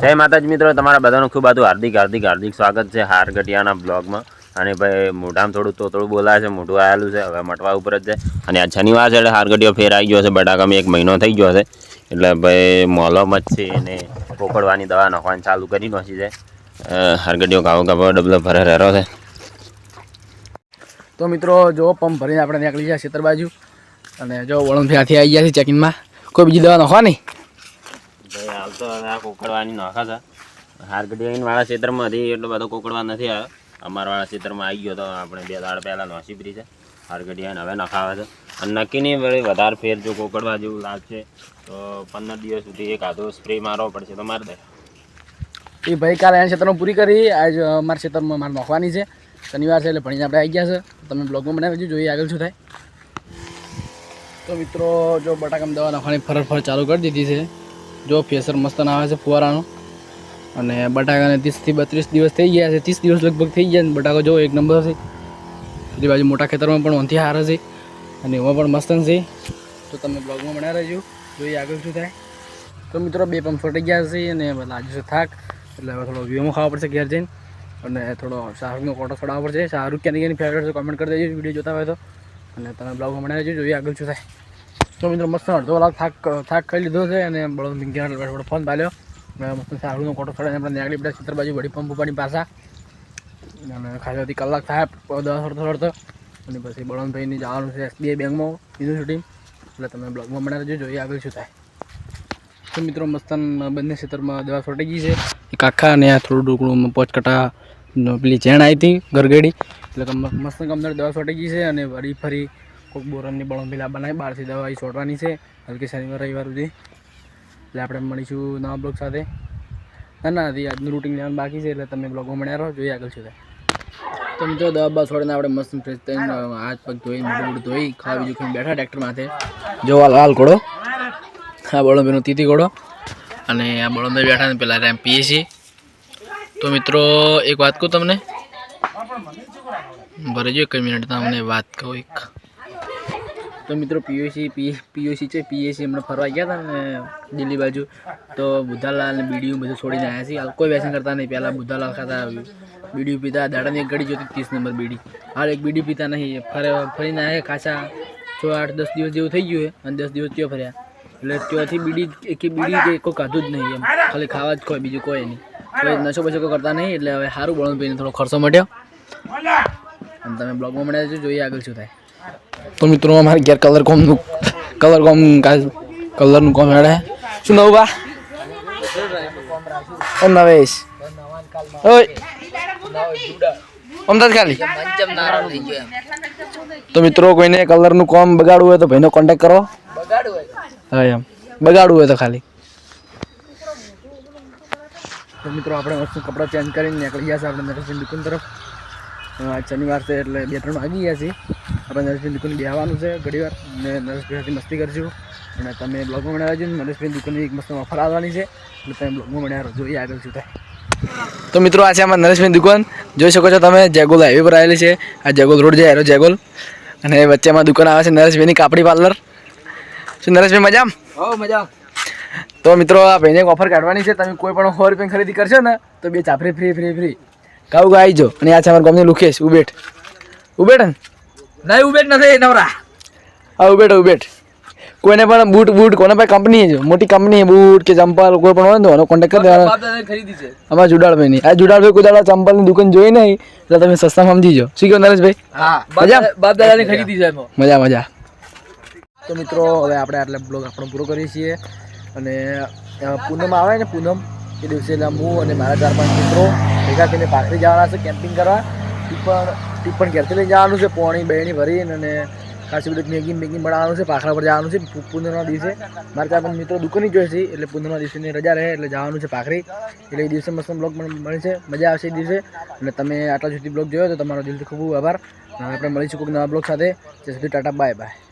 જય માતાજી મિત્રો તમારા બધાનું ખૂબ બધું હાર્દિક હાર્દિક હાર્દિક સ્વાગત છે હાર ગટિયાના બ્લોગમાં. અને ભાઈ મોઢામાં થોડું તોતળું બોલાય છે મોઢું આવેલું છે હવે મટવા ઉપર જ છે. અને આ શનિવાર છે એટલે હારગડિયો ફેર આવી ગયો છે બટાકામાં એક મહિનો થઈ ગયો છે. એટલે ભાઈ મોલમ જ છે એને પોકડવાની દવા નાખવાની ચાલુ કરી નાખી છે. અ, હાર ગટિયો ગાવો ગાવો ડબલો ભરે રહેરો છે. તો મિત્રો જો પંપ ભરીને આપણે નીકળી ગયા ખેતર બાજુ. અને જો વળણ ત્યાંથી આવી ગયા છે ચેકિંગમાં કોઈ બીજી દવા નાખવા નહીં ભાઈ હાલ તો આ કોકડવાની નાખા છે. હાર ગટિયા વાળા ક્ષેત્રમાં હતી, એટલો બધો કોકડવા નથી આવ્યો. અમારા વાળા ક્ષેત્રમાં આવી ગયો તો આપણે બે દાડ પહેલાં નોસી પડી છે. હાર ગટિયા હવે નખાવે છે. અને નક્કી નહીં, વળી વધારે ફેર જો કોકડવા જેવું લાગશે તો પંદર દિવસ સુધી એક આધો સ્પ્રે મારવો પડશે તો મારી દે. એ ભાઈ કાલે એના ક્ષેત્રમાં પૂરી કરી. આજ અમારા ક્ષેત્રમાં મારે નોખવાની છે. શનિવાર છે એટલે ભણીને આપણે આવી ગયા છે. તમે બ્લોગમાં બનાવી જોઈએ આગળ શું થાય. તો મિત્રો, જો બટાકામાં દવા નાખવાની ફરજ ચાલુ કરી દીધી છે. જો ફેસર મસ્ત આવે છે ફુવારાનું. અને બટાકાને ત્રીસથી બત્રીસ દિવસ થઈ ગયા છે. ત્રીસ દિવસ લગભગ થઈ ગયા બટાકા બટાકો જો એક નંબર છે. બીજી બાજુ મોટા ખેતરમાં પણ ઓનથી હારે છે. અને એમાં પણ મસ્ત છે. તો તમે બ્લોગમાં બનાવી રહેજો. જોઈએ આગળ શું થાય. તો મિત્રો, બે પંપ ફટી ગયા છે અને લાગ્યું છે થાક. એટલે હવે થોડો વ્યૂમો ખાવા પડશે ઘેર જઈને. અને થોડો શાહરૂખનો કોટો છોડાવવો પડશે. શાહરૂખ ક્યાંની ક્યાંની ફેવરેટ છે કોમેન્ટ કરી દેજો. વીડિયો જોતા હોય તો. અને તમે બ્લોગમાં બનાવી દેજો જોઈએ આગળ શું થાય. તો મિત્રો મસ્ત અડધો કલાક થાક થાક ખાઈ લીધો છે અને બળદ થોડો ફોન પાલ્યો મેં મસ્ત સારું કોટો છોડાઈને આપણે નીકળી બધા ચિત્ર બાજુ વળી પંપ ઉપાડી પાછા. અને ખાલી કલાક થાય દસ અડધો અડધો. અને પછી બળવંતભાઈને જવાનું છે એસબીઆઈ બેંકમાં યુનિવર્સિટી એટલે તમે બ્લોગમાં બનાવી દેજો જોઈએ આગળ શું થાય. તો મિત્રો મસ્તાન બંને ક્ષેત્રમાં દવા છોટી ગઈ છે. એક અને આ થોડું ઢોકળું પોચ કટા પેલી ચેણ આવી હતી ગરગડી એટલે મસ્ત કમદાર દવા છોટી ગઈ છે અને વળી ફરી કોઈક બોરનની બળો પેલા બનાવી બહારથી દવાઈ છોડવાની છે. હલકી શનિવાર રવિવાર સુધી. એટલે આપણે મળીશું નવા બ્લોગ સાથે. ના ના હજી આજનું રૂટિન લેવાનું બાકી છે એટલે તમે બ્લોગમાં મળ્યા રહો જોઈએ આગળ શું થાય તો મિત્રો દવા બા છોડીને આપણે મસ્ત ફ્રેશ થઈને હાથ પગ ધોઈ મોઢું ધોઈ ખાવા બીજું ખાઈને બેઠા ટ્રેક્ટર માથે. જો લાલ ઘોડો. આ બળોબેનો તીતી ઘોડો. અને આ બળોબે બેઠા ને પેલા રેમ પીએ છીએ તો મિત્રો એક વાત કહું તમને? ભરે જો એક મિનિટ તમને વાત કહું એક. તો મિત્રો પીયુસી, પી, પીયુસી છે, પીએસી હમણાં ફરવા ગયા હતા ને દિલ્હી બાજુ. તો બુધાલાલ ને બીડીયું બધું છોડીને આવ્યા છીએ. કોઈ વ્યસન કરતા નહીં. પહેલાં બુધાલાલ ખાતા બીડીયું પીતા, દાડાની એક ઘડી જોતી ત્રીસ નંબર બીડી. હાલ એક બીડી પીતા નહીં. ફરે, ફરીને આવ્યા ખાસા છ, આઠ, દસ દિવસ જેવું થઈ ગયું અને દસ દિવસ ત્યાં ફર્યા. એટલે ત્યાંથી બીડી એક બીડી કે કોઈ કાઢું જ નહીં એમ. ખાલી ખાવા જ કોઈ બીજું કોઈ નહીં. કોઈ નશો બસો કોઈ કરતા નહીં. એટલે હવે સારું બળવાનું પીને થોડો ખર્ચો મટ્યો અને તમે બ્લોગમાં મળ્યા છો જોઈએ આગળ શું થાય. તો મિત્રો, અમારે ઘેર કલર કોમનું કલર કોમ કલરનું કોમ હેડે. શું નવું બા? ઓમ નવેશ. ઓય. અમદાવાદ ખાલી. તો મિત્રો, કોઈને કલરનું કોમ બગાડવું હોય તો ભાઈનો કોન્ટેક્ટ કરો. હા, એમ. બગાડવું હોય તો ખાલી. તો મિત્રો, આપણે વસ્તુ કપડાં ચેન્જ કરીને નીકળી ગયા છે આપણે નરેશભાઈ દુકાન તરફ. શનિવાર છે એટલે બે ત્રણ વાગી ગયા છીએ. આપણે નરેશભાઈ દુકાન બેહવાનું છે ઘણી વાર. અને નરેશભાઈ સાથે મસ્તી કરશું અને તમે બ્લોગમાં મળ્યા છે નરેશભાઈ દુકાનની એક મસ્ત ઓફર આવવાની છે. એટલે તમે બ્લોગમાં મળ્યા. જોઈએ આગળ શું થાય તો મિત્રો આ છે આમાં નરેશભાઈ દુકાન. જોઈ શકો છો તમે જેગોલ હાઈવે પર આવેલી છે. આ જેગોલ રોડ જાય એરો જેગોલ. અને વચ્ચેમાં દુકાન આવે છે નરેશભાઈની કાપડી પાર્લર શું નરેશભાઈ મજામ? હો મજા તો મિત્રો આ ભાઈને એક ઓફર કાઢવાની છે. તમે કોઈ પણ સો રૂપિયા ખરીદી કરશો ને તો બે ચાપરી ફ્રી ફ્રી ફ્રી કાવું આવી જો. અને આ છે અમારા ગામની લુકેશ ઉબેટ ઉબેટ ને? નહીં ઉબેટ નથી નવરા. હા ઉબેટ ઉબેટ કોઈને પણ બૂટ બૂટ કોને પાસે કંપની છે? મોટી કંપની બૂટ કે ચંપલ કોઈ પણ હોય ને કોન્ટેક એનો કોન્ટેક્ટ કરી દેવાનો. ખરીદી છે. અમારા જુડાળભાઈની. આ જુડાળભાઈ કોઈ દાડા ચંપલની દુકાન જોઈ નહીં એટલે તમે સસ્તા સમજી જાઓ. શું કહો નરેશભાઈ? હા મજા? દાદા- બાપ દાદાની ખરીદી છે મજા મજા. તો મિત્રો હવે આપણે આટલે બ્લોગ આપણો પૂરો કરીએ છીએ. અને પૂનમ આવે ને પૂનમ એ દિવસે હું અને મારા ચાર પાંચ મિત્રો ભેગા થઈને પાથરી જવાના છે કેમ્પિંગ કરવા. ટીપણ ટીપણ ઘેરથી લઈને જવાનું છે, પોણી બહેણી ભરીને અને ખાસી બધું મેગી મેગી બનાવવાનું છે, પાખરા પર જવાનું છે પૂનમના દિવસે. મારે ત્યાં પણ મિત્રો દુકાનની જોઈએ છે એટલે પૂનમના દિવસની રજા રહે, એટલે જવાનું છે પાખરી. એટલે એ દિવસે મસ્ત બ્લોગ મળે છે, મજા આવશે એ દિવસે. અને તમે આટલા સુધી બ્લોગ જોયો તો તમારો દિલથી ખૂબ આભાર. આપણે મળીશું કોઈક નવા બ્લોગ સાથે. ત્યાં સુધી ટાટા બાય બાય